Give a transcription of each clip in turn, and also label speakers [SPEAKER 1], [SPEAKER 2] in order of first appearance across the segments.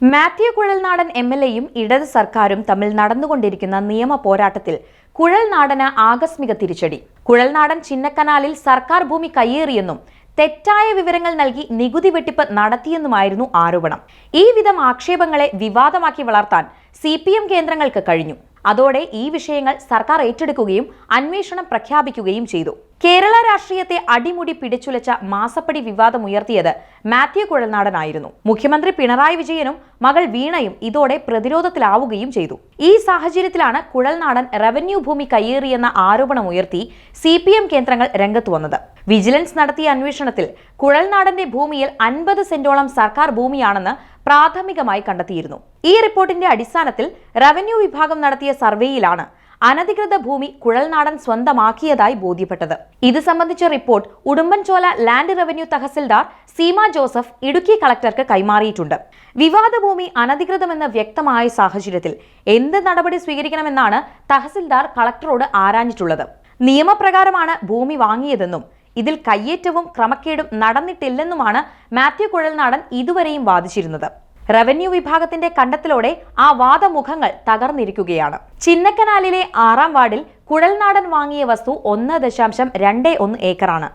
[SPEAKER 1] Mathew Kuzhalnadan M L എയും ഇടത് സർക്കാരും തമ്മിൽ നടന്നുകൊണ്ടിരിക്കുന്ന നിയമ പോരാട്ടത്തിൽ കുഴൽനാടന് ആകസ്മിക തിരിച്ചടി. കുഴൽനാടൻ ചിന്നക്കനാലിൽ സർക്കാർ ഭൂമി കയ്യേറിയെന്നും തെറ്റായ വിവരങ്ങൾ നൽകി നികുതി വെട്ടിപ്പ് നടത്തിയെന്നുമായിരുന്നു ആരോപണം. ഈ വിധം ആക്ഷേപങ്ങളെ വിവാദമാക്കി വളർത്താൻ സി കേന്ദ്രങ്ങൾക്ക് കഴിഞ്ഞു. അതോടെ ഈ വിഷയങ്ങൾ സർക്കാർ ഏറ്റെടുക്കുകയും അന്വേഷണം പ്രഖ്യാപിക്കുകയും ചെയ്തു. കേരള രാഷ്ട്രീയത്തെ അടിമുടി പിടിച്ചുലച്ച മാസപ്പടി വിവാദമുയർത്തിയത് മാത്യു കുഴൽനാടനായിരുന്നു. മുഖ്യമന്ത്രി പിണറായി വിജയനും മകൾ വീണയും ഇതോടെ പ്രതിരോധത്തിലാവുകയും ചെയ്തു. ഈ സാഹചര്യത്തിലാണ് കുഴൽനാടൻ റവന്യൂ ഭൂമി കയ്യേറിയെന്ന ആരോപണമുയർത്തി സി പി എം കേന്ദ്രങ്ങൾ രംഗത്തു വന്നത്. വിജിലൻസ് നടത്തിയ അന്വേഷണത്തിൽ കുഴൽനാടന്റെ ഭൂമിയിൽ അൻപത് സെന്റോളം സർക്കാർ ഭൂമിയാണെന്ന് പ്രാഥമികമായി കണ്ടെത്തിയിരുന്നു. ഈ റിപ്പോർട്ടിന്റെ അടിസ്ഥാനത്തിൽ റവന്യൂ വിഭാഗം നടത്തിയ സർവേയിലാണ് അനധികൃത ഭൂമി കുഴൽനാടൻ സ്വന്തമാക്കിയതായി ബോധ്യപ്പെട്ടത്. ഇത് സംബന്ധിച്ച report Udumbanchola land revenue tahsildar Seema Joseph Idukki കളക്ടർക്ക് കൈമാറിയിട്ടുണ്ട്. വിവാദ ഭൂമി അനധികൃതമെന്ന് വ്യക്തമായ സാഹചര്യത്തിൽ എന്ത് നടപടി സ്വീകരിക്കണമെന്നാണ് തഹസിൽദാർ കളക്ടറോട് ആരാഞ്ഞിട്ടുള്ളത്. നിയമപ്രകാരമാണ് ഭൂമി വാങ്ങിയതെന്നും ഇതിൽ കയ്യേറ്റവും ക്രമക്കേടും നടന്നിട്ടില്ലെന്നുമാണ് മാത്യു കുഴൽനാടൻ ഇതുവരെയും വാദിച്ചിരുന്നത്. റവന്യൂ വിഭാഗത്തിന്റെ കണ്ടെത്തലോടെ ആ വാദമുഖങ്ങൾ തകർന്നിരിക്കുകയാണ്. ചിന്നക്കനാലിലെ ആറാം വാർഡിൽ കുഴൽനാടൻ വാങ്ങിയ വസ്തു ഒന്ന് ദശാംശം രണ്ട് ഒന്ന് ഏക്കറാണ്.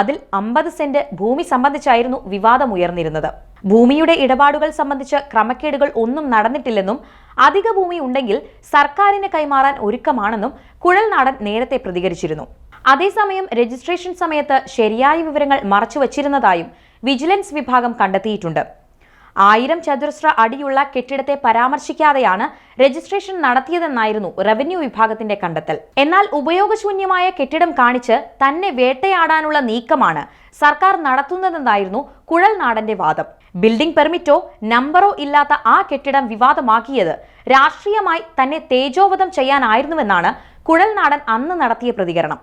[SPEAKER 1] അതിൽ അമ്പത് സെന്റ് ഭൂമി സംബന്ധിച്ചായിരുന്നു വിവാദമുയർന്നിരുന്നത് ഭൂമിയുടെ ഇടപാടുകൾ സംബന്ധിച്ച് ക്രമക്കേടുകൾ ഒന്നും നടന്നിട്ടില്ലെന്നും അധിക ഭൂമി ഉണ്ടെങ്കിൽ സർക്കാരിന് കൈമാറാൻ ഒരുക്കമാണെന്നും കുഴൽനാടൻ നേരത്തെ പ്രതികരിച്ചിരുന്നു. അതേസമയം രജിസ്ട്രേഷൻ സമയത്ത് ശരിയായ വിവരങ്ങൾ മറച്ചുവച്ചിരുന്നതായും വിജിലൻസ് വിഭാഗം കണ്ടെത്തിയിട്ടുണ്ട്. ആയിരം ചതുരശ്ര അടിയുള്ള കെട്ടിടത്തെ പരാമർശിക്കാതെയാണ് രജിസ്ട്രേഷൻ നടത്തിയതെന്നായിരുന്നു റവന്യൂ വിഭാഗത്തിന്റെ കണ്ടെത്തൽ. എന്നാൽ ഉപയോഗശൂന്യമായ കെട്ടിടം കാണിച്ച് തന്നെ വേട്ടയാടാനുള്ള നീക്കമാണ് സർക്കാർ നടത്തുന്നതെന്നായിരുന്നു കുഴൽനാടന്റെ വാദം. ബിൽഡിംഗ് പെർമിറ്റോ നമ്പറോ ഇല്ലാത്ത ആ കെട്ടിടം വിവാദമാക്കിയത് രാഷ്ട്രീയമായി തന്നെ തേജോവധം ചെയ്യാനായിരുന്നുവെന്നാണ് കുഴൽനാടൻ അന്ന് നടത്തിയ പ്രതികരണം.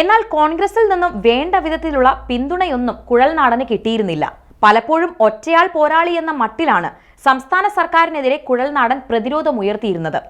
[SPEAKER 1] എന്നാൽ കോൺഗ്രസിൽ നിന്നും വേണ്ട വിധത്തിലുള്ള പിന്തുണയൊന്നും കുഴൽനാടന് കിട്ടിയിരുന്നില്ല. പലപ്പോഴും ഒറ്റയാൾ പോരാളി എന്ന മട്ടിലാണ് സംസ്ഥാന സർക്കാരിനെതിരെ കുഴൽനാടൻ പ്രതിരോധമുയർത്തിയിരുന്നത്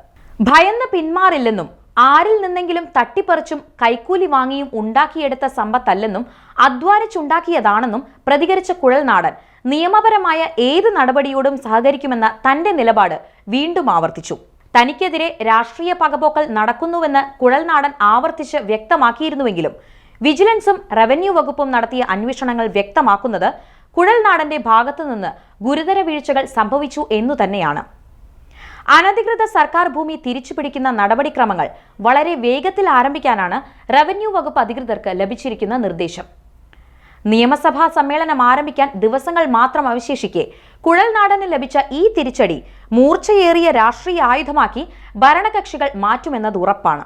[SPEAKER 1] ഭയന്ന് പിന്മാറില്ലെന്നും ആരിൽ നിന്നെങ്കിലും തട്ടിപ്പറിച്ചും കൈക്കൂലി വാങ്ങിയും ഉണ്ടാക്കിയെടുത്ത സമ്പത്തല്ലെന്നും അധ്വാനിച്ചുണ്ടാക്കിയതാണെന്നും പ്രതികരിച്ച കുഴൽനാടൻ നിയമപരമായ ഏത് നടപടിയോടും സഹകരിക്കുമെന്ന തന്റെ നിലപാട് വീണ്ടും ആവർത്തിച്ചു. തനിക്കെതിരെ രാഷ്ട്രീയ പകപോക്കൽ നടക്കുന്നുവെന്ന് കുഴൽനാടൻ ആവർത്തിച്ച് വ്യക്തമാക്കിയിരുന്നുവെങ്കിലും വിജിലൻസും റവന്യൂ വകുപ്പും നടത്തിയ അന്വേഷണങ്ങൾ വ്യക്തമാക്കുന്നത് കുഴൽനാടന്റെ ഭാഗത്തുനിന്ന് ഗുരുതര വീഴ്ചകൾ സംഭവിച്ചു എന്നു തന്നെയാണ്. അനധികൃത സർക്കാർ ഭൂമി തിരിച്ചുപിടിക്കുന്ന നടപടിക്രമങ്ങൾ വളരെ വേഗത്തിൽ ആരംഭിക്കാനാണ് റവന്യൂ വകുപ്പ് അധികൃതർക്ക് ലഭിച്ചിരിക്കുന്ന നിർദ്ദേശം. നിയമസഭാ സമ്മേളനം ആരംഭിക്കാൻ ദിവസങ്ങൾ മാത്രം അവശേഷിക്കെ കുഴൽനാടന് ലഭിച്ച ഈ തിരിച്ചടി മൂർച്ചയേറിയ രാഷ്ട്രീയ ആയുധമാക്കി ഭരണകക്ഷികൾ മാറ്റുമെന്നത് ഉറപ്പാണ്.